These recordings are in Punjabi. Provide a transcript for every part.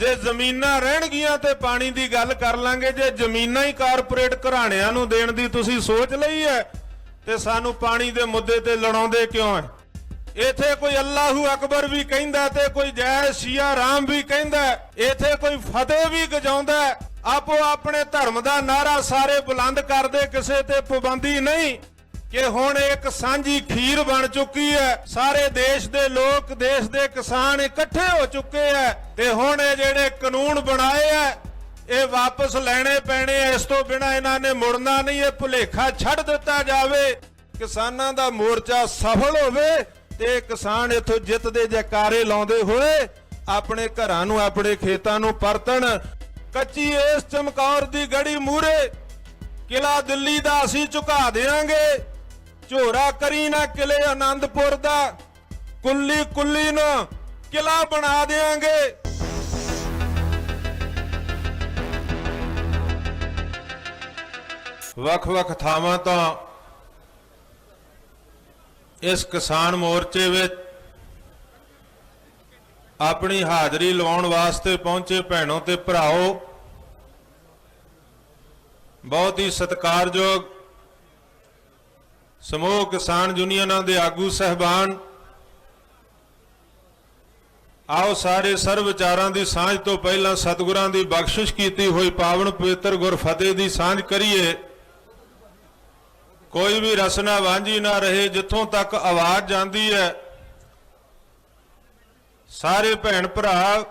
ਜੇ ਜ਼ਮੀਨਾਂ ਰਹਿਣਗੀਆਂ ਤੇ ਪਾਣੀ ਦੀ ਗੱਲ ਕਰ ਲਾਂਗੇ, ਜੇ ਜ਼ਮੀਨਾਂ ਹੀ ਕਾਰਪੋਰੇਟ ਘਰਾਣਿਆਂ ਨੂੰ ਦੇਣ ਦੀ ਤੁਸੀਂ ਸੋਚ ਲਈ ਹੈ, ਤੇ ਸਾਨੂੰ ਪਾਣੀ ਦੇ ਮੁੱਦੇ ਤੇ ਲੜਾਉਂਦੇ ਕਿਉਂ ਹੈ? ਇਥੇ ਕੋਈ ਅੱਲਾਹੂ ਅਕਬਰ ਵੀ ਕਹਿੰਦਾ ਤੇ ਕੋਈ ਜੈ ਸ਼ੀਆ ਰਾਮ ਵੀ ਕਹਿੰਦਾ, ਇਥੇ ਕੋਈ ਫਤਿਹ ਵੀ ਗਜਾਉਂਦਾ, ਆਪੋ ਆਪਣੇ ਧਰਮ ਦਾ ਨਾਰਾ ਸਾਰੇ ਬੁਲੰਦ ਕਰਦੇ, ਕਿਸੇ ਤੇ ਪਾਬੰਦੀ ਨਹੀਂ। ਕਿ ਹੁਣ ਇੱਕ ਸਾਂਝੀ ਖੀਰ ਬਣ ਚੁੱਕੀ ਹੈ। ਸਾਰੇ ਦੇਸ਼ ਦੇ ਲੋਕ, ਦੇਸ਼ ਦੇ ਕਿਸਾਨ ਇਕੱਠੇ ਹੋ ਚੁੱਕੇ ਹੈ ਤੇ ਹੁਣ ਇਹ ਜਿਹੜੇ ਕਾਨੂੰਨ ਬਣਾਏ ਹੈ, ਇਹ ਵਾਪਸ ਲੈਣੇ ਪੈਣੇ ਐ ਇਸ ਤੋਂ ਬਿਨਾ ਇਹਨਾਂ ਨੇ ਮੁੜਨਾ ਨਹੀਂ, ਇਹ ਭੁਲੇਖਾ ਛੱਡ ਦਿੱਤਾ ਜਾਵੇ। ਕਿਸਾਨਾਂ ਦਾ ਮੋਰਚਾ ਸਫਲ ਹੋਵੇ ਤੇ ਕਿਸਾਨ ਇਥੋਂ ਜਿੱਤ ਦੇ ਜੈਕਾਰੇ ਲਾਉਂਦੇ ਹੋਏ ਆਪਣੇ ਘਰਾਂ ਨੂੰ, ਆਪਣੇ ਖੇਤਾਂ ਨੂੰ ਪਰਤਣ। ਕੱਚੀ ਇਸ ਚਮਕੌਰ ਦੀ ਗੜੀ ਮੂਰੇ ਕਿਲਾ ਦਿੱਲੀ ਦਾ ਅਸੀਂ ਝੁਕਾ ਦੇਾਂਗੇ ਝੋਰਾ ਕਰੀ ਨਾ ਕਿਲੇ ਆਨੰਦਪੁਰ ਦਾ। ਕੁੱਲੀ ਕੁੱਲੀ ਨੂੰ ਕਿਲਾ ਬਣਾ ਦੇਾਂਗੇ ਵੱਖ-ਵੱਖ ਥਾਵਾਂ ਤੋਂ ਇਸ ਕਿਸਾਨ ਮੋਰਚੇ ਵਿੱਚ ਆਪਣੀ ਹਾਜ਼ਰੀ ਲਵਾਉਣ ਵਾਸਤੇ ਪਹੁੰਚੇ ਭੈਣੋ ਤੇ ਭਰਾਓ, ਬਹੁਤ ਹੀ ਸਤਿਕਾਰਯੋਗ ਸਮੂਹ ਕਿਸਾਨ ਯੂਨੀਅਨਾਂ ਦੇ ਆਗੂ ਸਹਿਬਾਨ, ਆਓ ਸਾਰੇ ਸਰਵ ਵਿਚਾਰਾਂ ਦੀ ਸਾਂਝ ਤੋਂ ਪਹਿਲਾਂ ਸਤਿਗੁਰਾਂ ਦੀ ਬਖਸ਼ਿਸ਼ ਕੀਤੀ ਹੋਈ ਪਾਵਨ ਪਵਿੱਤਰ ਗੁਰਫਤਿਹ ਦੀ ਸਾਂਝ ਕਰੀਏ। ਕੋਈ ਵੀ ਰਸਨਾ ਵਾਂਝੀ ਨਾ ਰਹੇ, ਜਿੱਥੋਂ ਤੱਕ ਆਵਾਜ਼ ਜਾਂਦੀ ਹੈ, ਸਾਰੇ ਭੈਣ ਭਰਾ,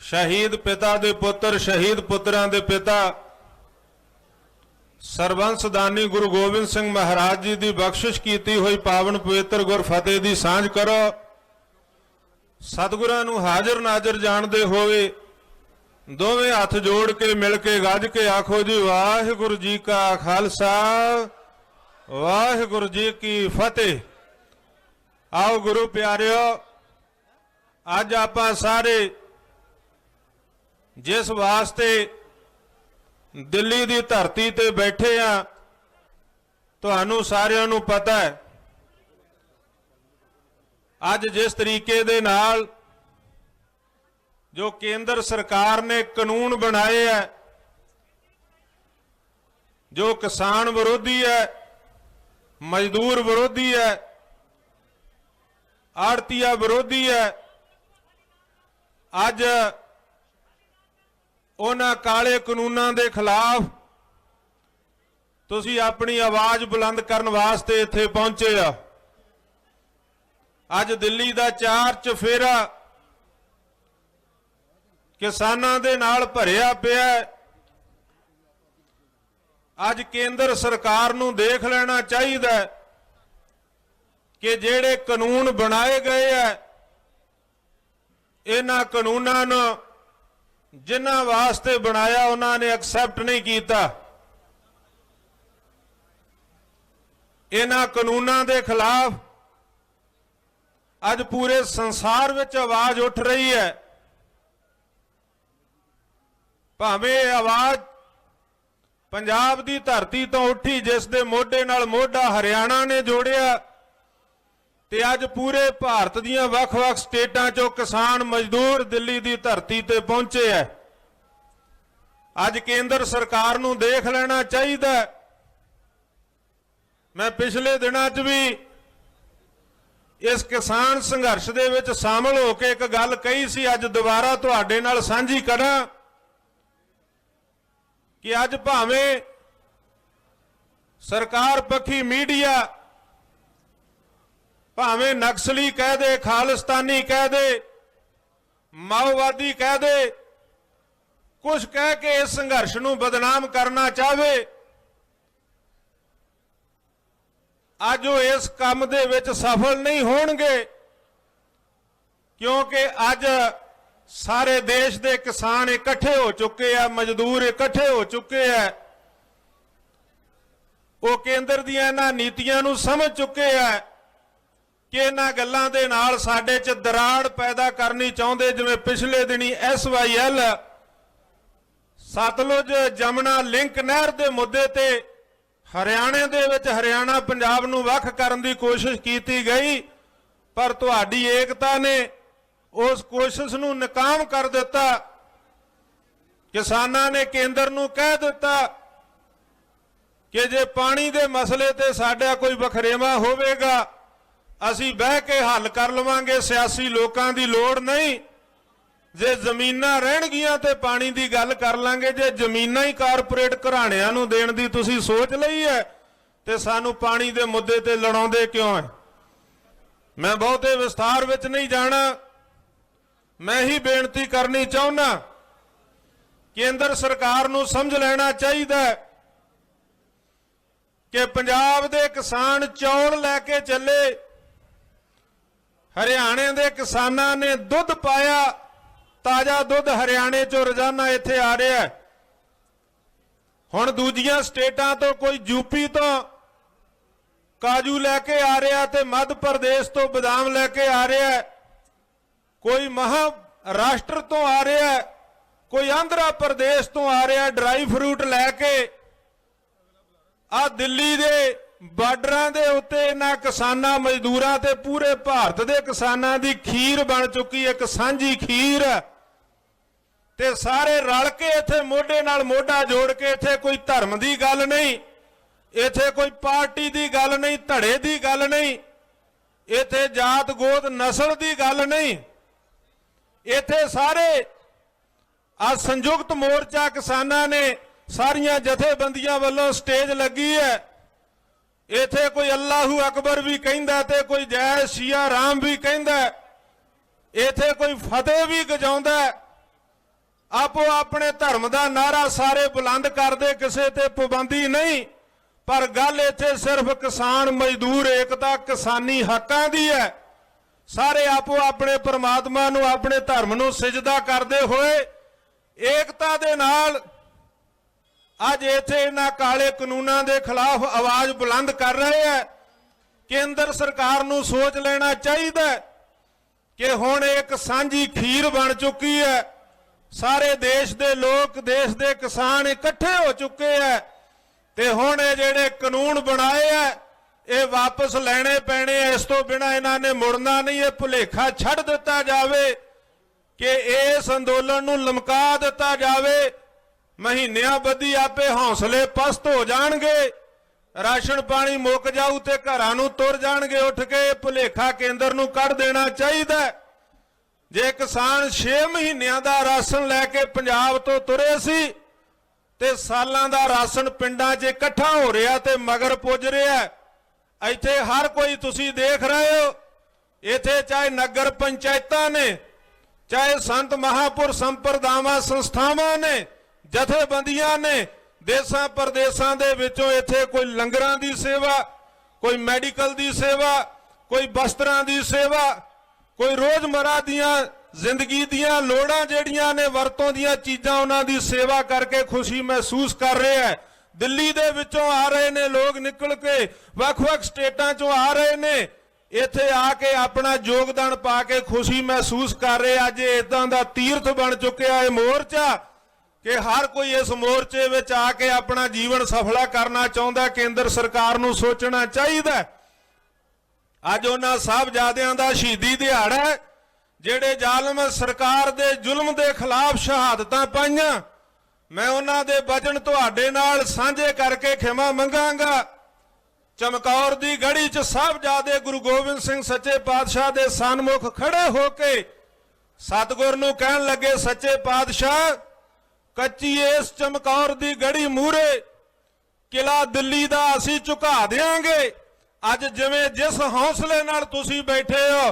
ਸ਼ਹੀਦ ਪਿਤਾ ਦੇ ਪੁੱਤਰ, ਸ਼ਹੀਦ ਪੁੱਤਰਾਂ ਦੇ ਪਿਤਾ ਸਰਬੰਸ ਦਾਨੀ ਗੁਰੂ ਗੋਬਿੰਦ ਸਿੰਘ ਮਹਾਰਾਜ ਜੀ ਦੀ ਬਖਸ਼ਿਸ਼ ਕੀਤੀ ਹੋਈ ਪਾਵਨ ਪਵਿੱਤਰ ਗੁਰਫਤਿਹ ਦੀ ਸਾਂਝ ਕਰੋ। ਸਤਿਗੁਰਾਂ ਨੂੰ ਹਾਜ਼ਰ ਨਾਜ਼ਰ ਜਾਣਦੇ ਹੋਵੇ, ਦੋਵੇਂ ਹੱਥ ਜੋੜ ਕੇ ਮਿਲ ਕੇ ਗੱਜ ਕੇ ਆਖੋ ਜੀ, ਵਾਹਿਗੁਰੂ ਜੀ ਕਾ ਖਾਲਸਾ, ਵਾਹਿਗੁਰੂ ਜੀ ਕੀ ਫਤਿਹ। ਆਓ ਗੁਰੂ ਪਿਆਰਿਓ, ਅੱਜ ਆਪਾਂ ਸਾਰੇ ਜਿਸ ਵਾਸਤੇ ਦਿੱਲੀ ਦੀ ਧਰਤੀ ਤੇ ਬੈਠੇ ਆ, ਤੁਹਾਨੂੰ ਸਾਰਿਆਂ ਨੂੰ ਪਤਾ ਹੈ। ਅੱਜ ਜਿਸ ਤਰੀਕੇ ਦੇ ਨਾਲ ਜੋ ਕੇਂਦਰ ਸਰਕਾਰ ਨੇ ਕਾਨੂੰਨ ਬਣਾਏ ਹੈ, ਜੋ ਕਿਸਾਨ ਵਿਰੋਧੀ ਹੈ, ਮਜ਼ਦੂਰ ਵਿਰੋਧੀ ਹੈ ਆੜਤੀਆ ਵਿਰੋਧੀ ਹੈ, ਅੱਜ ਉਹਨਾਂ ਕਾਲੇ ਕਾਨੂੰਨਾਂ ਦੇ ਖਿਲਾਫ ਤੁਸੀਂ ਆਪਣੀ ਆਵਾਜ਼ ਬੁਲੰਦ ਕਰਨ ਵਾਸਤੇ ਇੱਥੇ ਪਹੁੰਚੇ ਆ। ਅੱਜ ਦਿੱਲੀ ਦਾ ਚਾਰ ਚਫੇਰਾ ਕਿਸਾਨਾਂ ਦੇ ਨਾਲ ਭਰਿਆ ਪਿਆ ਅੱਜ ਕੇਂਦਰ ਸਰਕਾਰ ਨੂੰ ਦੇਖ ਲੈਣਾ ਚਾਹੀਦਾ ਕਿ ਜਿਹੜੇ ਕਾਨੂੰਨ ਬਣਾਏ ਗਏ ਆ ਇਹਨਾਂ ਕਾਨੂੰਨਾਂ ਨੂੰ ਜਿਨ੍ਹਾਂ ਵਾਸਤੇ ਬਣਾਇਆ ਉਹਨਾਂ ਨੇ ਐਕਸੈਪਟ ਨਹੀਂ ਕੀਤਾ। ਇਹਨਾਂ ਕਾਨੂੰਨਾਂ ਦੇ ਖਿਲਾਫ ਅੱਜ ਪੂਰੇ ਸੰਸਾਰ ਵਿੱਚ ਆਵਾਜ਼ ਉੱਠ ਰਹੀ ਹੈ। ਭਾਵੇਂ ਆਵਾਜ਼ ਪੰਜਾਬ ਦੀ ਧਰਤੀ ਤੋਂ ਉੱਠੀ, ਜਿਸ ਦੇ ਮੋਢੇ ਨਾਲ ਮੋਢਾ ਹਰਿਆਣਾ ਨੇ ਜੋੜਿਆ ਤੇ ਅੱਜ ਪੂਰੇ ਭਾਰਤ ਦੀਆਂ ਵੱਖ-ਵੱਖ ਸਟੇਟਾਂ 'ਚੋਂ ਕਿਸਾਨ ਮਜ਼ਦੂਰ ਦਿੱਲੀ ਦੀ ਧਰਤੀ ਤੇ ਪਹੁੰਚੇ ਐ। ਅੱਜ ਕੇਂਦਰ ਸਰਕਾਰ ਨੂੰ ਦੇਖ ਲੈਣਾ ਚਾਹੀਦਾ ਮੈਂ ਪਿਛਲੇ ਦਿਨਾਂ 'ਚ ਵੀ ਇਸ ਕਿਸਾਨ ਸੰਘਰਸ਼ ਦੇ ਵਿੱਚ ਸ਼ਾਮਲ ਹੋ ਕੇ ਇੱਕ ਗੱਲ ਕਹੀ ਸੀ, ਅੱਜ ਦੁਬਾਰਾ ਤੁਹਾਡੇ ਨਾਲ ਸਾਂਝੀ ਕਰਾਂ ਕਿ ਅੱਜ ਭਾਵੇਂ ਸਰਕਾਰ ਪੱਖੀ ਮੀਡੀਆ ਭਾਵੇਂ ਨਕਸਲੀ ਕਹਿ ਦੇ, ਖਾਲਿਸਤਾਨੀ ਕਹਿ ਦੇ, ਮਾਓਵਾਦੀ ਕਹਿ ਦੇ ਕੁਝ ਕਹਿ ਕੇ ਇਸ ਸੰਘਰਸ਼ ਨੂੰ ਬਦਨਾਮ ਕਰਨਾ ਚਾਹਵੇ, ਅੱਜ ਉਹ ਇਸ ਕੰਮ ਦੇ ਵਿੱਚ ਸਫਲ ਨਹੀਂ ਹੋਣਗੇ, ਕਿਉਂਕਿ ਅੱਜ ਸਾਰੇ ਦੇਸ਼ ਦੇ ਕਿਸਾਨ ਇਕੱਠੇ ਹੋ ਚੁੱਕੇ ਆ, ਮਜ਼ਦੂਰ ਇਕੱਠੇ ਹੋ ਚੁੱਕੇ ਆ, ਉਹ ਕੇਂਦਰ ਦੀਆਂ ਇਹਨਾਂ ਨੀਤੀਆਂ ਨੂੰ ਸਮਝ ਚੁੱਕੇ ਆ ਕਿ ਇਹਨਾਂ ਗੱਲਾਂ ਦੇ ਨਾਲ ਸਾਡੇ 'ਚ ਦਰਾੜ ਪੈਦਾ ਕਰਨੀ ਚਾਹੁੰਦੇ ਜਿਵੇਂ ਪਿਛਲੇ ਦਿਨੀ ਐਸਵਾਈਐਲ ਸਤਲੁਜ ਜਮਨਾ ਲਿੰਕ ਨਹਿਰ ਦੇ ਮੁੱਦੇ ਤੇ ਹਰਿਆਣੇ ਦੇ ਵਿੱਚ ਹਰਿਆਣਾ ਪੰਜਾਬ ਨੂੰ ਵੱਖ ਕਰਨ ਦੀ ਕੋਸ਼ਿਸ਼ ਕੀਤੀ ਗਈ, ਪਰ ਤੁਹਾਡੀ ਏਕਤਾ ਨੇ ਉਸ ਕੋਸ਼ਿਸ਼ ਨੂੰ ਨਾਕਾਮ ਕਰ ਦਿੱਤਾ। ਕਿਸਾਨਾਂ ਨੇ ਕੇਂਦਰ ਨੂੰ ਕਹਿ ਦਿੱਤਾ ਕਿ ਜੇ ਪਾਣੀ ਦੇ ਮਸਲੇ ਤੇ ਸਾਡਾ ਕੋਈ ਵਖਰੇਵਾ ਹੋਵੇਗਾ ਅਸੀਂ ਬਹਿ ਕੇ ਹੱਲ ਕਰ ਲਵਾਂਗੇ, ਸਿਆਸੀ ਲੋਕਾਂ ਦੀ ਲੋੜ ਨਹੀਂ। ਜੇ ਜ਼ਮੀਨਾਂ ਰਹਿਣਗੀਆਂ ਤੇ ਪਾਣੀ ਦੀ ਗੱਲ ਕਰ ਲਾਂਗੇ, ਜੇ ਜ਼ਮੀਨਾਂ ਹੀ ਕਾਰਪੋਰੇਟ ਘਰਾਣਿਆਂ ਨੂੰ ਦੇਣ ਦੀ ਤੁਸੀਂ ਸੋਚ ਲਈ ਹੈ, ਤੇ ਸਾਨੂੰ ਪਾਣੀ ਦੇ ਮੁੱਦੇ ਤੇ ਲੜਾਉਂਦੇ ਕਿਉਂ ਹੈ? ਮੈਂ ਬਹੁਤੇ ਵਿਸਥਾਰ ਵਿੱਚ ਨਹੀਂ ਜਾਣਾ। ਮੈਂ ਹੀ ਬੇਨਤੀ ਕਰਨੀ ਚਾਹੁੰਦਾ ਕੇਂਦਰ ਸਰਕਾਰ ਨੂੰ ਸਮਝ ਲੈਣਾ ਚਾਹੀਦਾ ਕਿ ਪੰਜਾਬ ਦੇ ਕਿਸਾਨ ਚੌਲ ਲੈ ਕੇ ਚੱਲੇ ਹਰਿਆਣੇ ਦੇ ਕਿਸਾਨਾਂ ਨੇ ਦੁੱਧ ਪਾਇਆ। ਤਾਜ਼ਾ ਦੁੱਧ ਹਰਿਆਣੇ ਚੋਂ ਰੋਜ਼ਾਨਾ ਇੱਥੇ ਆ ਰਿਹਾ ਹੈ। ਹੁਣ ਦੂਜੀਆਂ ਸਟੇਟਾਂ ਤੋਂ ਕੋਈ ਯੂਪੀ ਤੋਂ ਕਾਜੂ ਲੈ ਕੇ ਆ ਰਿਹਾ ਤੇ ਮੱਧ ਪ੍ਰਦੇਸ਼ ਤੋਂ ਬਦਾਮ ਲੈ ਕੇ ਆ ਰਿਹਾ ਕੋਈ ਮਹਾਰਾਸ਼ਟਰ ਤੋਂ ਆ ਰਿਹਾ ਕੋਈ ਆਂਧਰਾ ਪ੍ਰਦੇਸ਼ ਤੋਂ ਆ ਰਿਹਾ ਡਰਾਈ ਫਰੂਟ ਲੈ ਕੇ। ਆ ਦਿੱਲੀ ਦੇ ਬਾਰਡਰਾਂ ਦੇ ਉੱਤੇ ਇਹਨਾਂ ਕਿਸਾਨਾਂ, ਮਜ਼ਦੂਰਾਂ ਤੇ ਪੂਰੇ ਭਾਰਤ ਦੇ ਕਿਸਾਨਾਂ ਦੀ ਖੀਰ ਬਣ ਚੁੱਕੀ ਇੱਕ ਸਾਂਝੀ ਖੀਰ। ਤੇ ਸਾਰੇ ਰਲ ਕੇ ਇੱਥੇ ਮੋਢੇ ਨਾਲ ਮੋਢਾ ਜੋੜ ਕੇ ਇੱਥੇ ਕੋਈ ਧਰਮ ਦੀ ਗੱਲ ਨਹੀਂ, ਇੱਥੇ ਕੋਈ ਪਾਰਟੀ ਦੀ ਗੱਲ ਨਹੀਂ, ਧੜੇ ਦੀ ਗੱਲ ਨਹੀਂ, ਇੱਥੇ ਜਾਤ ਗੋਤ ਨਸਲ ਦੀ ਗੱਲ ਨਹੀਂ। ਇੱਥੇ ਸਾਰੇ ਆ ਸੰਯੁਕਤ ਮੋਰਚਾ ਕਿਸਾਨਾਂ ਨੇ ਸਾਰੀਆਂ ਜਥੇਬੰਦੀਆਂ ਵੱਲੋਂ ਸਟੇਜ ਲੱਗੀ ਹੈ। ਇੱਥੇ ਕੋਈ ਅੱਲਾਹੂ ਅਕਬਰ ਵੀ ਕਹਿੰਦਾ ਤੇ ਕੋਈ ਜੈ ਸ਼ੀਆ ਰਾਮ ਵੀ ਕਹਿੰਦਾ ਇੱਥੇ ਕੋਈ ਫਤਿਹ ਵੀ ਗਜਾਉਂਦਾ ਆਪੋ ਆਪਣੇ ਧਰਮ ਦਾ ਨਾਰਾ ਸਾਰੇ ਬੁਲੰਦ ਕਰਦੇ, ਕਿਸੇ ਤੇ ਪਾਬੰਦੀ ਨਹੀਂ। ਪਰ ਗੱਲ ਇੱਥੇ ਸਿਰਫ ਕਿਸਾਨ ਮਜ਼ਦੂਰ ਏਕਤਾ ਕਿਸਾਨੀ ਹੱਕਾਂ ਦੀ ਹੈ। ਸਾਰੇ ਆਪੋ ਆਪਣੇ ਪਰਮਾਤਮਾ ਨੂੰ, ਆਪਣੇ ਧਰਮ ਨੂੰ ਸਜਦਾ ਕਰਦੇ ਹੋਏ ਏਕਤਾ ਦੇ ਨਾਲ ਅੱਜ ਇੱਥੇ ਇਹਨਾਂ ਕਾਲੇ ਕਾਨੂੰਨਾਂ ਦੇ ਖਿਲਾਫ ਆਵਾਜ਼ ਬੁਲੰਦ ਕਰ ਰਹੇ ਹੈ ਕੇਂਦਰ ਸਰਕਾਰ ਨੂੰ ਸੋਚ ਲੈਣਾ ਚਾਹੀਦਾ ਕਿ ਹੁਣ ਇੱਕ ਸਾਂਝੀ ਖੀਰ ਬਣ ਚੁੱਕੀ ਹੈ। ਸਾਰੇ ਦੇਸ਼ ਦੇ ਲੋਕ, ਦੇਸ਼ ਦੇ ਕਿਸਾਨ ਇਕੱਠੇ ਹੋ ਚੁੱਕੇ ਹੈ ਤੇ ਹੁਣ ਇਹ ਜਿਹੜੇ ਕਾਨੂੰਨ ਬਣਾਏ ਆ ਇਹ ਵਾਪਸ ਲੈਣੇ ਪੈਣੇ ਆ ਇਸ ਤੋਂ ਬਿਨਾ ਇਹਨਾਂ ਨੇ ਮੁੜਨਾ ਨਹੀਂ, ਇਹ ਭੁਲੇਖਾ ਛੱਡ ਦਿੱਤਾ ਜਾਵੇ ਕਿ ਇਸ ਅੰਦੋਲਨ ਨੂੰ ਲਮਕਾ ਦਿੱਤਾ ਜਾਵੇ। ਮਹੀਨਿਆਂ ਬੱਧੀ ਆਪੇ ਹੌਸਲੇ ਪਸਤ ਹੋ ਜਾਣਗੇ। ਰਾਸ਼ਨ ਪਾਣੀ ਮੁੱਕ ਜਾਊ ਤੇ ਘਰਾਂ ਨੂੰ ਤੁਰ ਜਾਣਗੇ। ਉੱਠ ਕੇ ਭੁਲੇਖਾ ਕੇਂਦਰ ਨੂੰ ਕੱਢ ਦੇਣਾ ਚਾਹੀਦਾ ਜੇ ਕਿਸਾਨ 6 ਮਹੀਨਿਆਂ ਦਾ ਰਾਸ਼ਨ ਲੈ ਕੇ ਪੰਜਾਬ ਤੋਂ ਤੁਰੇ ਸੀ, ਤੇ ਸਾਲਾਂ ਦਾ ਰਾਸ਼ਨ ਪਿੰਡਾਂ 'ਚ ਇਕੱਠਾ ਹੋ ਰਿਹਾ ਤੇ ਮਗਰ ਪੁੱਜ ਰਿਹਾ ਇੱਥੇ ਹਰ ਕੋਈ ਤੁਸੀਂ ਦੇਖ ਰਹੇ ਹੋ। ਇੱਥੇ ਚਾਹੇ ਨਗਰ ਪੰਚਾਇਤਾਂ ਨੇ, ਚਾਹੇ ਸੰਤ ਮਹਾਪੁਰ ਸੰਪਰਦਾਵਾਂ ਸੰਸਥਾਵਾਂ ਨੇ ਜਥੇਬੰਦੀਆਂ ਨੇ ਦੇਸਾਂ ਪਰਦੇਸਾਂ ਦੇ ਵਿੱਚੋਂ ਇੱਥੇ ਕੋਈ ਲੰਗਰਾਂ ਦੀ ਸੇਵਾ, ਕੋਈ ਮੈਡੀਕਲ ਦੀ ਸੇਵਾ, ਕੋਈ ਬਸਤਰਾਂ ਦੀ ਸੇਵਾ, ਕੋਈ ਰੋਜ਼ਮਰਾ ਦੀਆਂ ਜ਼ਿੰਦਗੀ ਦੀਆਂ ਲੋੜਾਂ ਜਿਹੜੀਆਂ ਨੇ, ਵਰਤੋਂ ਦੀਆਂ ਚੀਜ਼ਾਂ ਉਹਨਾਂ ਦੀ ਸੇਵਾ ਕਰਕੇ ਖੁਸ਼ੀ ਮਹਿਸੂਸ ਕਰ ਰਿਹਾ ਹੈ। ਦਿੱਲੀ ਦੇ ਵਿੱਚੋਂ ਆ ਰਹੇ ਨੇ ਲੋਕ ਨਿਕਲ ਕੇ, ਵੱਖ-ਵੱਖ ਸਟੇਟਾਂ ਚੋਂ ਆ ਰਹੇ ਨੇ। ਇੱਥੇ ਆ ਕੇ ਆਪਣਾ ਯੋਗਦਾਨ ਪਾ ਕੇ ਖੁਸ਼ੀ ਮਹਿਸੂਸ ਕਰ ਰਹੇ ਅੱਜ ਇਹ ਇਦਾਂ ਦਾ ਤੀਰਥ ਬਣ ਚੁੱਕਿਆ ਇਹ ਮੋਰਚਾ। ਕਿ ਹਰ ਕੋਈ ਇਸ ਮੋਰਚੇ ਵਿੱਚ ਆ ਕੇ ਆਪਣਾ ਜੀਵਨ ਸਫਲਾ ਕਰਨਾ ਚਾਹੁੰਦਾ, ਕੇਂਦਰ ਸਰਕਾਰ ਨੂੰ ਸੋਚਣਾ ਚਾਹੀਦਾ ਅੱਜ ਉਹਨਾਂ ਸਾਹਿਬਜ਼ਾਦਿਆਂ ਦਾ ਸ਼ਹੀਦੀ ਦਿਹਾੜਾ ਹੈ, ਜਿਹੜੇ ਜ਼ਾਲਮ ਸਰਕਾਰ ਦੇ ਜ਼ੁਲਮ ਦੇ ਖਿਲਾਫ ਸ਼ਹਾਦਤਾਂ ਪਾਈਆਂ। ਮੈਂ ਉਹਨਾਂ ਦੇ ਵਚਨ ਤੁਹਾਡੇ ਨਾਲ ਸਾਂਝੇ ਕਰਕੇ ਖਿਮਾ ਮੰਗਾਂਗਾ। ਚਮਕੌਰ ਦੀ ਗੜੀ 'ਚ ਸਾਹਿਬਜ਼ਾਦੇ ਗੁਰੂ ਗੋਬਿੰਦ ਸਿੰਘ ਸੱਚੇ ਪਾਤਸ਼ਾਹ ਦੇ ਸਨਮੁਖ ਖੜੇ ਹੋ ਕੇ ਸਤਿਗੁਰ ਨੂੰ ਕਹਿਣ ਲੱਗੇ, ਸੱਚੇ ਪਾਤਸ਼ਾਹ ਕੱਚੀ ਇਸ ਚਮਕੌਰ ਦੀ ਗੜੀ ਮੂਰੇ ਕਿਲਾ ਦਿੱਲੀ ਦਾ ਅਸੀਂ ਝੁਕਾ ਦੇਾਂਗੇ ਅੱਜ ਜਿਵੇਂ ਜਿਸ ਹੌਸਲੇ ਨਾਲ ਤੁਸੀਂ ਬੈਠੇ ਹੋ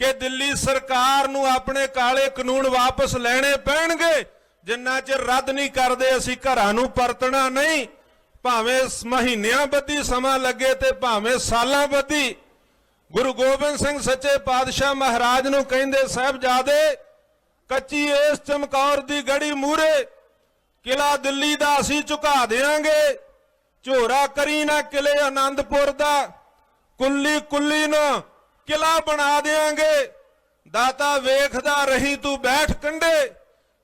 ਕਿ ਦਿੱਲੀ ਸਰਕਾਰ ਨੂੰ ਆਪਣੇ ਕਾਲੇ ਕਾਨੂੰਨ ਵਾਪਸ ਲੈਣੇ ਪੈਣਗੇ, ਜਿੰਨਾ ਚਿਰ ਰੱਦ ਨਹੀਂ ਕਰਦੇ, ਅਸੀਂ ਘਰਾਂ ਨੂੰ ਪਰਤਣਾ ਨਹੀਂ। ਭਾਵੇਂ ਮਹੀਨਿਆਂ ਬੱਧੀ ਸਮਾਂ ਲੱਗੇ ਤੇ ਭਾਵੇਂ ਸਾਲਾਂ ਬੱਧੀ। ਗੁਰੂ ਗੋਬਿੰਦ ਸਿੰਘ ਸੱਚੇ ਪਾਤਸ਼ਾਹ ਮਹਾਰਾਜ ਨੂੰ ਕਹਿੰਦੇ, ਸਾਹਿਬਜ਼ਾਦੇ ਕੱਚੀ ਇਸ ਚਮਕੌਰ ਦੀ ਗੜੀ ਮੂਰੇ ਕਿਲਾ ਦਿੱਲੀ ਦਾ ਅਸੀਂ ਝੁਕਾ ਦੇਾਂਗੇ ਝੋਰਾ ਕਰੀ ਨਾ ਕਿਲੇ ਆਨੰਦਪੁਰ ਦਾ। ਕੁੱਲੀ ਕੁੱਲੀ ਨੂੰ ਕਿਲਾ ਬਣਾ ਦੇਾਂਗੇ ਦਾਤਾ ਵੇਖਦਾ ਰਹੀ ਤੂੰ ਬੈਠ ਕੰਡੇ।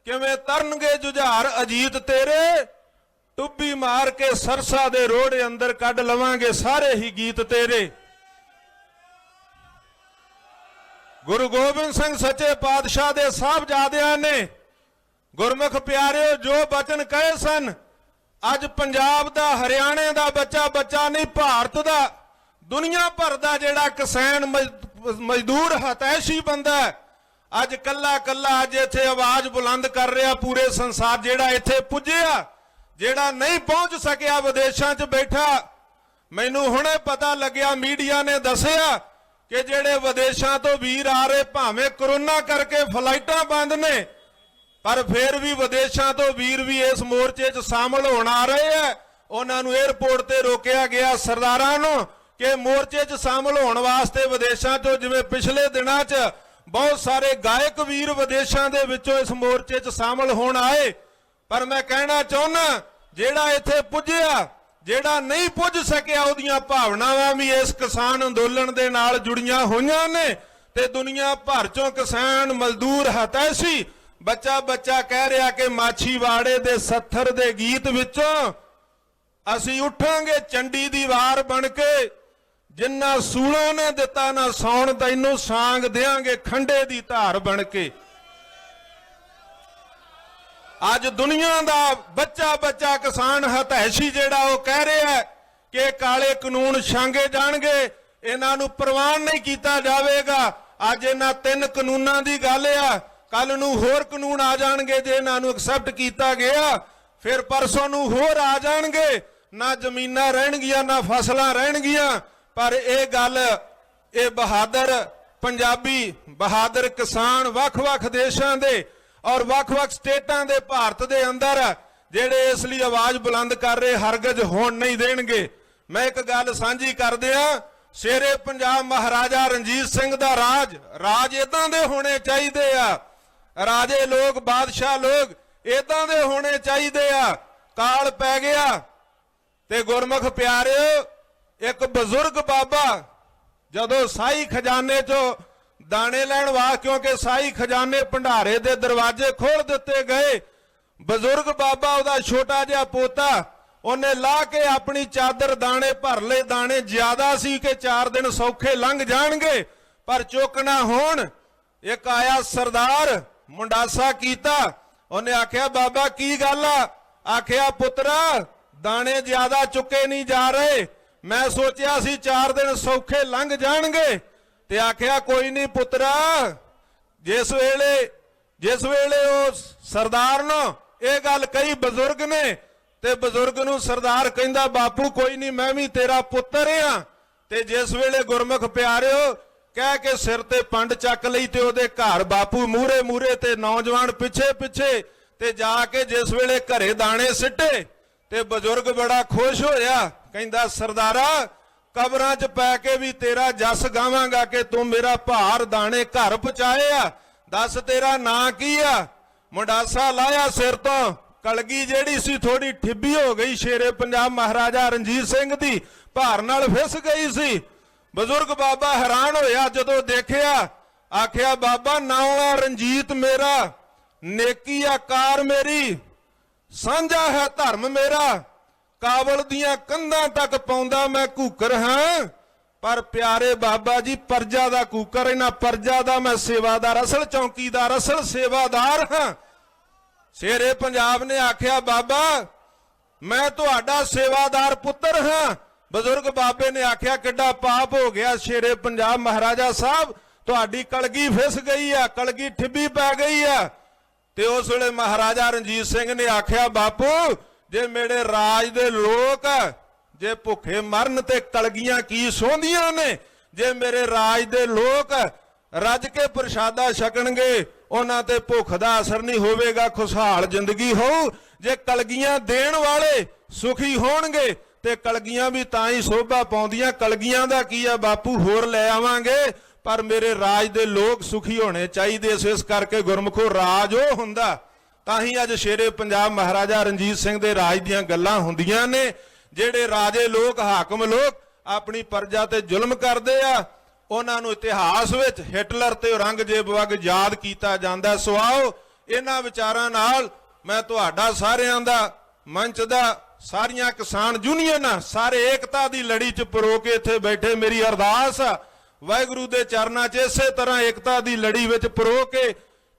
ਕਿਵੇਂ ਤਰਨਗੇ ਜੁਝਾਰ ਅਜੀਤ ਤੇਰੇ। ਟੁੱਬੀ ਮਾਰ ਕੇ ਸਰਸਾ ਦੇ ਰੋੜੇ ਅੰਦਰ ਕੱਢ ਲਵਾਂਗੇ ਸਾਰੇ ਹੀ ਗੀਤ ਤੇਰੇ। ਗੁਰੂ ਗੋਬਿੰਦ ਸਿੰਘ ਸੱਚੇ ਪਾਤਸ਼ਾਹ ਦੇ ਸਾਹਿਬਜ਼ਾਦਿਆਂ ਨੇ ਗੁਰਮੁਖ ਪਿਆਰਿਓ, ਜੋ ਬਚਨ ਕਹੇ ਸਨ, ਅੱਜ ਪੰਜਾਬ ਦਾ, ਹਰਿਆਣੇ ਦਾ ਬੱਚਾ ਬੱਚਾ ਨਹੀਂ, ਭਾਰਤ ਦਾ। ਦੁਨੀਆ ਭਰ ਦਾ ਜਿਹੜਾ ਕਿਸਾਨ ਮਜ਼ਦੂਰ, ਹਤੈਸ਼ੀ ਬੰਦਾ ਅੱਜ ਕੱਲਾ ਕੱਲਾ ਅੱਜ ਇੱਥੇ ਆਵਾਜ਼ ਬੁਲੰਦ ਕਰ ਰਿਹਾ, ਪੂਰੇ ਸੰਸਾਰ ਜਿਹੜਾ ਇੱਥੇ ਪੁੱਜਿਆ, ਜਿਹੜਾ ਨਹੀਂ ਪਹੁੰਚ ਸਕਿਆ, ਵਿਦੇਸ਼ਾਂ 'ਚ ਬੈਠਾ। ਮੈਨੂੰ ਹੁਣੇ ਪਤਾ ਲੱਗਿਆ, ਮੀਡੀਆ ਨੇ ਦੱਸਿਆ ਕਿ ਜਿਹੜੇ ਵਿਦੇਸ਼ਾਂ ਤੋਂ ਵੀਰ ਆ ਰਹੇ, ਭਾਵੇਂ ਕਰੋਨਾ ਕਰਕੇ ਫਲਾਈਟਾਂ ਬੰਦ ਨੇ ਪਰ ਫਿਰ ਵੀ ਵਿਦੇਸ਼ਾਂ ਤੋਂ ਵੀਰ ਵੀ ਇਸ ਮੋਰਚੇ 'ਚ ਸ਼ਾਮਲ ਹੋਣ ਆ ਰਹੇ ਆ ਉਹਨਾਂ ਨੂੰ 에ਅਰਪੋਰਟ ਤੇ ਰੋਕਿਆ ਗਿਆ ਸਰਦਾਰਾਂ ਨੂੰ ਕਿ ਮੋਰਚੇ 'ਚ ਸ਼ਾਮਲ ਹੋਣ ਵਾਸਤੇ ਵਿਦੇਸ਼ਾਂ 'ਚੋਂ ਜਿਵੇਂ ਪਿਛਲੇ ਦਿਨਾਂ 'ਚ ਬਹੁਤ ਸਾਰੇ ਗਾਇਕ ਵੀਰ ਵਿਦੇਸ਼ਾਂ ਦੇ ਵਿੱਚੋਂ ਇਸ ਮੋਰਚੇ 'ਚ ਸ਼ਾਮਲ ਹੋਣ ਆਏ। ਪਰ ਮੈਂ ਕਹਿਣਾ ਚਾਹੁੰਦਾ ਜਿਹੜਾ ਇੱਥੇ ਪੁੱਜਿਆ, ਜਿਹੜਾ ਨਹੀਂ ਪੁੱਜ ਸਕਿਆ ਉਹਦੀਆਂ ਭਾਵਨਾਵਾਂ ਵੀ ਇਸ ਕਿਸਾਨ ਅੰਦੋਲਨ ਦੇ ਨਾਲ ਜੁੜੀਆਂ ਹੋਈਆਂ ਨੇ ਤੇ ਦੁਨੀਆ ਭਰ ਚੋਂ ਕਿਸਾਨ ਮਜ਼ਦੂਰ ਹਤੈਸ਼ੀ ਬੱਚਾ ਬੱਚਾ ਕਹਿ ਰਿਹਾ ਕਿ ਮਾਛੀਵਾੜੇ ਦੇ ਸੱਥਰ ਦੇ ਗੀਤ ਵਿੱਚੋਂ ਅਸੀਂ ਉਠਾਂਗੇ ਚੰਡੀ ਦੀ ਵਾਰ ਬਣ ਕੇ। ਜਿੰਨਾ ਸੂਲਾਂ ਨੇ ਦਿੱਤਾ, ਨਾ ਸੌਣ ਤੈਨੂੰ ਸਾਂਗ ਦੇਾਂਗੇ ਖੰਡੇ ਦੀ ਧਾਰ ਬਣ ਕੇ। ਅੱਜ ਦੁਨੀਆ ਦਾ ਬੱਚਾ ਬੱਚਾ ਕਿਸਾਨ ਹਤੈਸ਼ੀ ਜਿਹੜਾ ਉਹ ਕਹਿ ਰਿਹਾ ਕਿ ਕਾਲੇ ਕਾਨੂੰਨ ਛਾਂਗੇ ਜਾਣਗੇ। ਇਹਨਾਂ ਨੂੰ ਪ੍ਰਵਾਨ ਨਹੀਂ ਕੀਤਾ ਜਾਵੇਗਾ। ਅੱਜ ਇਹਨਾਂ ਤਿੰਨ ਕਾਨੂੰਨਾਂ ਦੀ ਗੱਲ ਆ। ਕੱਲ ਨੂੰ ਹੋਰ ਕਾਨੂੰਨ ਆ ਜਾਣਗੇ ਜੇ ਇਹਨਾਂ ਨੂੰ ਐਕਸੈਪਟ ਕੀਤਾ ਗਿਆ, ਫਿਰ ਪਰਸੋਂ ਨੂੰ ਹੋਰ ਆ ਜਾਣਗੇ। ਨਾ ਜ਼ਮੀਨਾਂ ਰਹਿਣਗੀਆਂ, ਨਾ ਫਸਲਾਂ ਰਹਿਣਗੀਆਂ। ਪਰ ਇਹ ਗੱਲ, ਇਹ ਬਹਾਦਰ ਪੰਜਾਬੀ, ਬਹਾਦਰ ਕਿਸਾਨ ਵੱਖ-ਵੱਖ ਦੇਸ਼ਾਂ ਦੇ ਔਰ ਵੱਖ-ਵੱਖ ਸਟੇਟਾਂ ਦੇ ਭਾਰਤ ਦੇ ਅੰਦਰ, ਜਿਹੜੇ ਇਸ ਲਈ ਆਵਾਜ਼ ਬੁਲੰਦ ਕਰ ਰਹੇ, ਹਰਗਜ ਹੋਣ ਨਹੀਂ ਦੇਣਗੇ। ਮੈਂ ਇੱਕ ਗੱਲ ਸਾਂਝੀ ਕਰਦਿਆਂ ਸ਼ੇਰੇ ਪੰਜਾਬ ਮਹਾਰਾਜਾ ਰਣਜੀਤ ਸਿੰਘ ਦਾ ਰਾਜ ਰਾਜ ਇਦਾਂ ਦੇ ਹੋਣੇ ਚਾਹੀਦੇ ਆ ਰਾਜੇ ਲੋਕ, ਬਾਦਸ਼ਾਹ ਲੋਕ ਇਦਾਂ ਦੇ ਹੋਣੇ ਚਾਹੀਦੇ ਆ। ਕਾਲ ਪੈ ਗਿਆ ਤੇ ਗੁਰਮੁਖ ਪਿਆਰਿਓ, ਇੱਕ ਬਜ਼ੁਰਗ ਬਾਬਾ ਜਦੋਂ ਸਾਈ ਖਜ਼ਾਨੇ ਚੋਂ ਦਾਣੇ ਲੈਣ ਵਾ ਕਿਉਂਕਿ ਸਾਈ ਖਜ਼ਾਨੇ ਭੰਡਾਰੇ ਦੇ ਦਰਵਾਜ਼ੇ ਖੋਲ ਦਿੱਤੇ ਗਏ, ਬਜ਼ੁਰਗ ਬਾਬਾ ਉਹਦਾ ਛੋਟਾ ਜਿਹਾ ਪੋਤਾ, ਉਹਨੇ ਲਾ ਕੇ ਆਪਣੀ ਚਾਦਰ ਦਾਣੇ ਭਰ ਲਏ। ਦਾਣੇ ਜ਼ਿਆਦਾ ਸੀ ਕਿ 4 ਦਿਨ ਸੌਖੇ ਲੰਘ ਜਾਣਗੇ, ਪਰ ਚੁੱਕ ਨਾ ਹੋਣ। ਇੱਕ ਆਇਆ ਸਰਦਾਰ ਮੁੰਡਾਸਾ ਕੀਤਾ। ਉਹਨੇ ਆਖਿਆ, ਬਾਬਾ, ਕੀ ਗੱਲ ਆ? ਆਖਿਆ, ਪੁੱਤਰਾ, ਦਾਣੇ ਜ਼ਿਆਦਾ ਚੁੱਕੇ ਨਹੀਂ ਜਾ ਰਹੇ। ਮੈਂ ਸੋਚਿਆ ਸੀ 4 ਦਿਨ ਸੌਖੇ ਲੰਘ ਜਾਣਗੇ। ਤੇ ਆਖਿਆ, ਕੋਈ ਨਹੀਂ ਪੁੱਤਰਾ, ਜਿਸ ਵੇਲੇ ਜਿਸ ਵੇਲੇ ਉਹ ਸਰਦਾਰ ਨੂੰ, ਇਹ ਗੱਲ ਕਹੀ ਬਜ਼ੁਰਗ ਨੇ, ਤੇ ਬਜ਼ੁਰਗ ਨੂੰ ਸਰਦਾਰ ਕਹਿੰਦਾ, ਬਾਪੂ, ਕੋਈ ਨਹੀਂ, ਮੈਂ ਵੀ ਤੇਰਾ ਪੁੱਤਰ ਆ। ਤੇ ਜਿਸ ਵੇਲੇ ਗੁਰਮੁਖ ਪਿਆਰਿਓ ਕਹਿ ਕੇ ਸਿਰ ਤੇ ਪੰਡ ਚੱਕ ਲਈ ਤੇ ਉਹਦੇ ਘਰ ਬਾਪੂ ਮੂਰੇ ਮੂਰੇ ਤੇ ਨੌਜਵਾਨ ਪਿੱਛੇ ਪਿੱਛੇ ਤੇ ਜਾ ਕੇ ਜਿਸ ਵੇਲੇ ਘਰੇ ਦਾਣੇ ਸਿੱਟੇ ਤੇ ਬਜ਼ੁਰਗ ਬੜਾ ਖੁਸ਼ ਹੋਇਆ ਕਹਿੰਦਾ, ਸਰਦਾਰਾ, ਕਬਰਾਂ 'ਚ ਪੈ ਕੇ ਵੀ ਤੇਰਾ ਜਸ ਗਾਵਾਂਗਾ ਕਿ ਤੂੰ ਮੇਰਾ ਭਾਰ ਦਾਣੇ ਘਰ ਪਹੁੰਚਾਏ ਆ। ਦੱਸ ਤੇਰਾ ਨਾਂ ਕੀ ਆ? ਮੁੰਡਾਸਾ ਲਾਇਆ ਸਿਰ ਤੋਂ। ਕਲਗੀ ਜਿਹੜੀ ਸੀ ਥੋੜੀ ਠਿੱਬੀ ਹੋ ਗਈ, ਸ਼ੇਰੇ ਪੰਜਾਬ ਮਹਾਰਾਜਾ ਰਣਜੀਤ ਸਿੰਘ ਦੀ ਭਾਰ ਨਾਲ ਫਿਸ ਗਈ ਸੀ। ਬਜ਼ੁਰਗ ਬਾਬਾ ਹੈਰਾਨ ਹੋਇਆ ਜਦੋਂ ਦੇਖਿਆ, ਆਖਿਆ, ਬਾਬਾ ਨਾਉ ਆ ਰਣਜੀਤ ਮੇਰਾ, ਨੇਕੀ ਆਕਾਰ ਮੇਰੀ, ਸਾਂਝਾ ਹੈ ਧਰਮ ਮੇਰਾ ਕਾਬਲ ਦੀਆਂ ਕੰਧਾਂ ਤੱਕ ਪਾਉਂਦਾ ਮੈਂ ਕੂਕਰ ਹਾਂ, ਪਰ ਪਿਆਰੇ ਬਾਬਾ ਜੀ, ਪਰਜਾ ਦਾ ਕੂਕਰ ਇਹਨਾਂ ਪਰਜਾ ਦਾ ਮੈਂ ਸੇਵਾਦਾਰ, ਅਸਲ ਚੌਕੀਦਾਰ, ਅਸਲ ਸੇਵਾਦਾਰ ਹਾਂ। ਸ਼ੇਰੇ ਪੰਜਾਬ ਨੇ ਆਖਿਆ, ਬਾਬਾ, ਮੈਂ ਤੁਹਾਡਾ ਸੇਵਾਦਾਰ ਪੁੱਤਰ ਹਾਂ ਬਜ਼ੁਰਗ ਬਾਬੇ ਨੇ ਆਖਿਆ, ਕਿੱਡਾ ਪਾਪ ਹੋ ਗਿਆ ਸ਼ੇਰੇ ਪੰਜਾਬ ਮਹਾਰਾਜਾ ਸਾਹਿਬ, ਤੁਹਾਡੀ ਕਲਗੀ ਫਿਸ ਗਈ ਆ, ਕਲਗੀ ਠਿੱਬੀ ਪੈ ਗਈ ਆ। ਤੇ ਉਸ ਵੇਲੇ ਮਹਾਰਾਜਾ ਰਣਜੀਤ ਸਿੰਘ ਨੇ ਆਖਿਆ, ਬਾਪੂ, ਜੇ ਮੇਰੇ ਰਾਜ ਦੇ ਲੋਕ ਜੇ ਭੁੱਖੇ ਮਰਨ ਤੇ ਕਲਗੀਆਂ ਕੀ ਸੋਹਦੀਆਂ ਨੇ, ਜੇ ਮੇਰੇ ਰਾਜ ਦੇ ਲੋਕ ਰੱਜ ਕੇ ਪ੍ਰਸ਼ਾਦਾ ਛਕਣਗੇ, ਉਹਨਾਂ ਤੇ ਭੁੱਖ ਦਾ ਅਸਰ ਨਹੀਂ ਹੋਵੇਗਾ, ਖੁਸ਼ਹਾਲ ਜ਼ਿੰਦਗੀ ਹੋਊ। ਜੇ ਕਲਗੀਆਂ ਦੇਣ ਵਾਲੇ ਸੁਖੀ ਹੋਣਗੇ ਤੇ ਕਲਗੀਆਂ ਵੀ ਤਾਂ ਹੀ ਸੋਭਾ ਪਾਉਂਦੀਆਂ। ਕਲਗੀਆਂ ਦਾ ਕੀ ਆ? ਬਾਪੂ, ਹੋਰ ਲੈ ਆਵਾਂਗੇ, ਪਰ ਮੇਰੇ ਰਾਜ ਦੇ ਲੋਕ ਸੁਖੀ ਹੋਣੇ ਚਾਹੀਦੇ ਸੋ, ਇਸ ਕਰਕੇ ਗੁਰਮੁਖੋ ਰਾਜ ਉਹ ਹੁੰਦਾ। ਤਾਂ ਹੀ ਅੱਜ ਸ਼ੇਰੇ ਪੰਜਾਬ ਮਹਾਰਾਜਾ ਰਣਜੀਤ ਸਿੰਘ ਦੇ ਰਾਜ ਦੀਆਂ ਗੱਲਾਂ ਹੁੰਦੀਆਂ ਨੇ, ਜਿਹੜੇ ਰਾਜੇ ਲੋਕ, ਹਾਕਮ ਲੋਕ ਆਪਣੀ ਪਰਜਾ ਤੇ ਜ਼ੁਲਮ ਕਰਦੇ ਆ। ਉਹਨਾਂ ਨੂੰ ਇਤਿਹਾਸ ਵਿੱਚ ਹਿਟਲਰ ਤੇ ਔਰੰਗਜ਼ੇਬ ਵਗ ਯਾਦ ਕੀਤਾ ਜਾਂਦਾ। ਸੋ ਆਓ, ਇਹਨਾਂ ਵਿਚਾਰਾਂ ਨਾਲ ਮੈਂ ਤੁਹਾਡਾ ਸਾਰਿਆਂ ਦਾ ਮੰਚ ਦਾ ਸਾਰੀਆਂ ਕਿਸਾਨ ਯੂਨੀਅਨਾਂ, ਸਾਰੇ ਏਕਤਾ ਦੀ ਲੜੀ 'ਚ ਪਰੋ ਕੇ ਇੱਥੇ ਬੈਠੇ ਮੇਰੀ ਅਰਦਾਸ। ਆ ਵਾਹਿਗੁਰੂ ਦੇ ਚਰਨਾਂ 'ਚ ਇਸੇ ਤਰ੍ਹਾਂ ਏਕਤਾ ਦੀ ਲੜੀ ਵਿੱਚ ਪਰੋ ਕੇ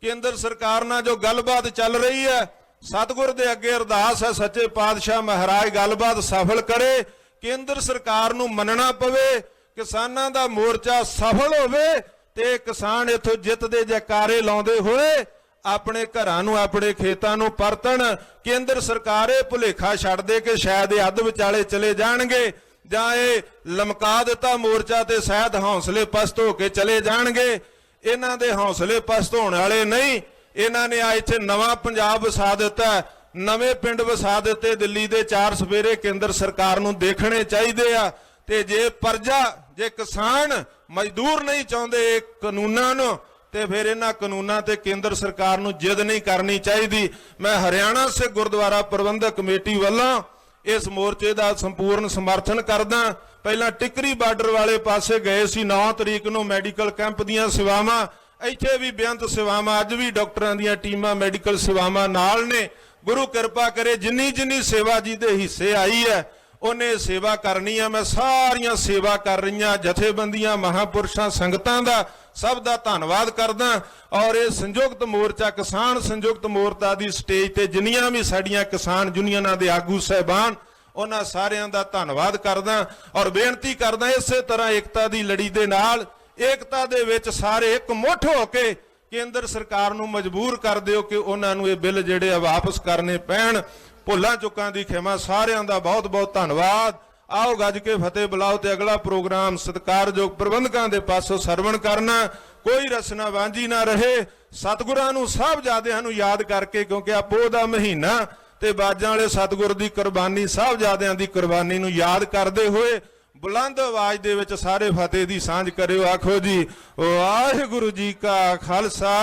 ਕੇਂਦਰ ਸਰਕਾਰ ਨਾਲ ਜੋ ਗੱਲਬਾਤ ਚੱਲ ਰਹੀ ਹੈ, ਸਤਿਗੁਰ ਦੇ ਅੱਗੇ ਅਰਦਾਸ ਹੈ, ਸੱਚੇ ਪਾਤਸ਼ਾਹ ਮਹਾਰਾਜ ਗੱਲਬਾਤ ਸਫਲ ਕਰੇ। ਕੇਂਦਰ ਸਰਕਾਰ ਨੂੰ ਮੰਨਣਾ ਪਵੇ, ਕਿਸਾਨਾਂ ਦਾ ਮੋਰਚਾ ਸਫਲ ਹੋਵੇ ਤੇ ਕਿਸਾਨ ਇਥੋਂ ਜਿੱਤ ਦੇ ਜੈਕਾਰੇ ਲਾਉਂਦੇ ਹੋਏ ਆਪਣੇ ਘਰਾਂ ਨੂੰ, ਆਪਣੇ ਖੇਤਾਂ ਨੂੰ ਪਰਤਣ। ਕੇਂਦਰ ਸਰਕਾਰ ਇਹ ਭੁਲੇਖਾ ਛੱਡ ਦੇ ਕਿ ਸ਼ਾਇਦ ਇਹ ਅੱਧ ਵਿਚਾਲੇ ਚਲੇ ਜਾਣਗੇ ਜਾਂ ਇਹ ਲਮਕਾ ਦਿੱਤਾ ਮੋਰਚਾ ਤੇ ਸ਼ਾਇਦ ਹੌਸਲੇ ਪਸਤ ਹੋ ਕੇ ਚਲੇ ਜਾਣਗੇ। ਇਹਨਾਂ ਦੇ ਹੌਸਲੇ ਪਸਤ ਹੋਣ ਵਾਲੇ ਨਹੀਂ। ਇਹਨਾਂ ਨੇ ਆ ਇੱਥੇ ਨਵਾਂ ਪੰਜਾਬ ਵਸਾ ਦਿੱਤਾ ਨਵੇਂ ਪਿੰਡ ਵਸਾ ਦਿੱਤੇ। ਦਿੱਲੀ ਦੇ ਚਾਰ ਸਵੇਰੇ ਕੇਂਦਰ ਸਰਕਾਰ ਨੂੰ ਦੇਖਣੇ ਚਾਹੀਦੇ ਆ। ਤੇ ਜੇ ਪਰਜਾ, ਜੇ ਕਿਸਾਨ ਮਜ਼ਦੂਰ ਨਹੀਂ ਚਾਹੁੰਦੇ ਇਹ ਕਾਨੂੰਨਾਂ ਨੂੰ ਤੇ ਫਿਰ ਇਹਨਾਂ ਕਾਨੂੰਨਾਂ ਤੇ ਕੇਂਦਰ ਸਰਕਾਰ ਨੂੰ ਜਿੱਦ ਨਹੀਂ ਕਰਨੀ ਚਾਹੀਦੀ। ਮੈਂ ਹਰਿਆਣਾ ਸਿੱਖ ਗੁਰਦੁਆਰਾ ਪ੍ਰਬੰਧਕ ਕਮੇਟੀ ਵੱਲੋਂ ਇਸ ਮੋਰਚੇ ਦਾ ਸੰਪੂਰਨ ਸਮਰਥਨ ਕਰਦਾ ਪਹਿਲਾਂ ਟਿਕਰੀ ਬਾਰਡਰ ਵਾਲੇ ਪਾਸੇ ਗਏ ਸੀ 9 ਤਰੀਕ ਨੂੰ ਮੈਡੀਕਲ ਕੈਂਪ ਦੀਆਂ ਸੇਵਾਵਾਂ। ਇੱਥੇ ਵੀ ਬੇਅੰਤ ਸੇਵਾਵਾਂ, ਅੱਜ ਵੀ ਡਾਕਟਰਾਂ ਦੀਆਂ ਟੀਮਾਂ ਮੈਡੀਕਲ ਸੇਵਾਵਾਂ ਨਾਲ ਨੇ। ਗੁਰੂ ਕਿਰਪਾ ਕਰੇ ਜਿੰਨੀ ਜਿੰਨੀ ਸੇਵਾ ਜੀ ਦੇ ਹਿੱਸੇ ਆਈ ਹੈ ਉਹਨੇ ਸੇਵਾ ਕਰਨੀ ਆ, ਮੈਂ ਸਾਰੀਆਂ ਸੇਵਾ ਕਰ ਰਹੀਆਂ, ਜਥੇਬੰਦੀਆਂ, ਮਹਾਪੁਰਸ਼ਾਂ, ਸੰਗਤਾਂ ਦਾ ਸਭ ਦਾ ਧੰਨਵਾਦ ਕਰਦਾ। ਔਰ ਇਹ ਸੰਯੁਕਤ ਮੋਰਚਾ, ਕਿਸਾਨ ਸੰਯੁਕਤ ਮੋਰਚਾ ਦੀ ਸਟੇਜ ਤੇ ਜਿੰਨੀਆਂ ਵੀ ਸਾਡੀਆਂ ਕਿਸਾਨ ਯੂਨੀਅਨਾਂ ਦੇ ਆਗੂ ਸਹਿਬਾਨ, ਉਹਨਾਂ ਸਾਰਿਆਂ ਦਾ ਧੰਨਵਾਦ ਕਰਦਾ। ਔਰ ਬੇਨਤੀ ਕਰਦਾ ਇਸੇ ਤਰ੍ਹਾਂ ਏਕਤਾ ਦੀ ਲੜੀ ਦੇ ਨਾਲ, ਏਕਤਾ ਦੇ ਵਿੱਚ ਸਾਰੇ ਇੱਕ ਮੁੱਠ ਹੋ ਕੇ ਕੇਂਦਰ ਸਰਕਾਰ ਨੂੰ ਮਜਬੂਰ ਕਰ ਦਿਓ ਕਿ ਉਹਨਾਂ ਨੂੰ ਇਹ ਬਿੱਲ ਜਿਹੜੇ ਆ ਵਾਪਸ ਕਰਨੇ ਪੈਣ। ਭੁੱਲਾਂ ਚੁੱਕਾਂ ਦੀ ਖਿਮਾ ਸਾਰਿਆਂ ਦਾ ਬਹੁਤ ਬਹੁਤ ਧੰਨਵਾਦ। ਆਓ ਗੱਜ ਕੇ ਫਤਿਹ ਬੁਲਾਓ ਤੇ ਅਗਲਾ ਪ੍ਰੋਗਰਾਮ ਸਤਿਕਾਰਯੋਗ ਪ੍ਰਬੰਧਕਾਂ ਦੇ ਪਾਸੋਂ ਸਰਵਣ ਕਰਨਾ। ਕੋਈ ਰਸਨਾ ਵਾਂਝੀ ਨਾ ਰਹੇ। ਸਤਿਗੁਰਾਂ ਨੂੰ ਸਭ ਜਾਦਿਆਂ ਨੂੰ ਯਾਦ ਕਰਕੇ ਕਿਉਂਕਿ ਆ ਪੋਹ ਦਾ ਮਹੀਨਾ ਤੇ ਬਾਜਾਂ ਵਾਲੇ ਸਤਿਗੁਰ ਦੀ ਕੁਰਬਾਨੀ, ਸਾਹਿਬਜ਼ਾਦਿਆਂ ਦੀ ਕੁਰਬਾਨੀ ਨੂੰ ਯਾਦ ਕਰਦੇ ਹੋਏ ਬੁਲੰਦ ਆਵਾਜ਼ ਦੇ ਵਿੱਚ ਸਾਰੇ ਫਤਿਹ ਦੀ ਸਾਂਝ ਕਰਿਓ। ਆਖੋ ਜੀ, ਵਾਹਿਗੁਰੂ ਜੀ ਕਾ ਖਾਲਸਾ,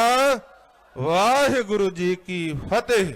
ਵਾਹਿਗੁਰੂ ਜੀ ਕੀ ਫਤਿਹ।